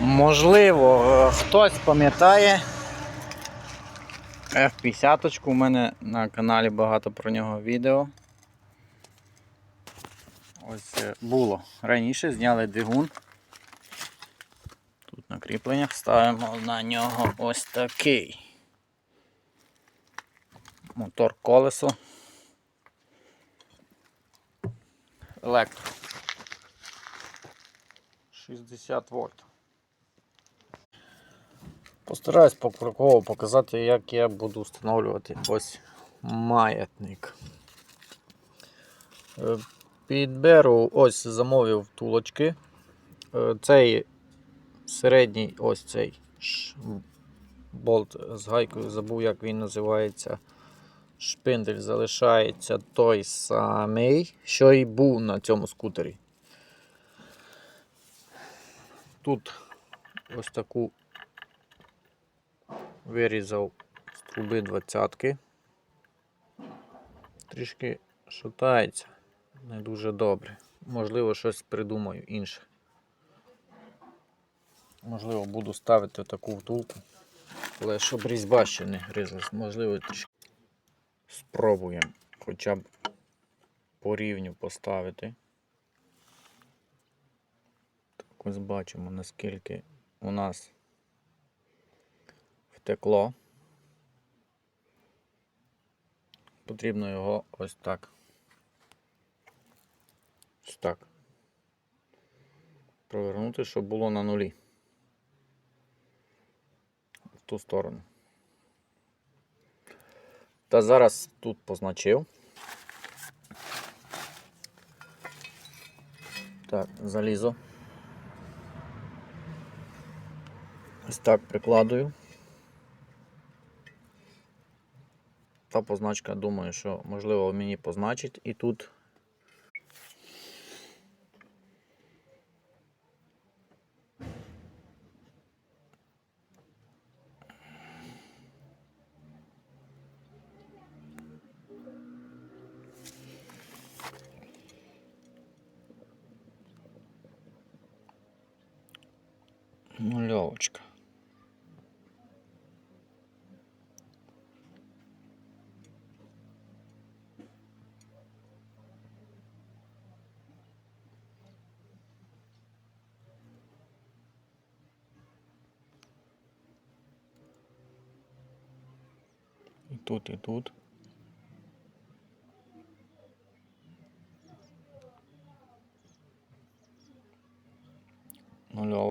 Можливо, хтось пам'ятає F50, у мене на каналі багато про нього відео. Ось е, було. Раніше зняли двигун. Тут на кріпленнях ставимо на нього ось такий. Мотор колесо. Електро. 60 вольт. Постараюсь покроково показати, як я буду встановлювати ось маятник. Е, Підберу ось замовив втулочки. Е, Цей середній ось цей болт з гайкою, забув, як він називається. Шпиндель залишається той самий, що і був на цьому скутері. Тут ось таку вирізав з труби двадцятки. Трішки шатається не дуже добре. Можливо, щось придумаю інше. Можливо, буду ставити таку втулку, але щоб різьба ще не гризлась, можливо, трішки спробуємо хоча б по рівню поставити. Так ось бачимо, наскільки у нас втекло. Потрібно його ось так. Ось так. Провернути, щоб було на нулі. В ту сторону. Та зараз тут позначив. Так, залізо. Ось так прикладую. Та позначка, думаю, що можливо мені позначить і тут. І тут, і тут. Нульова.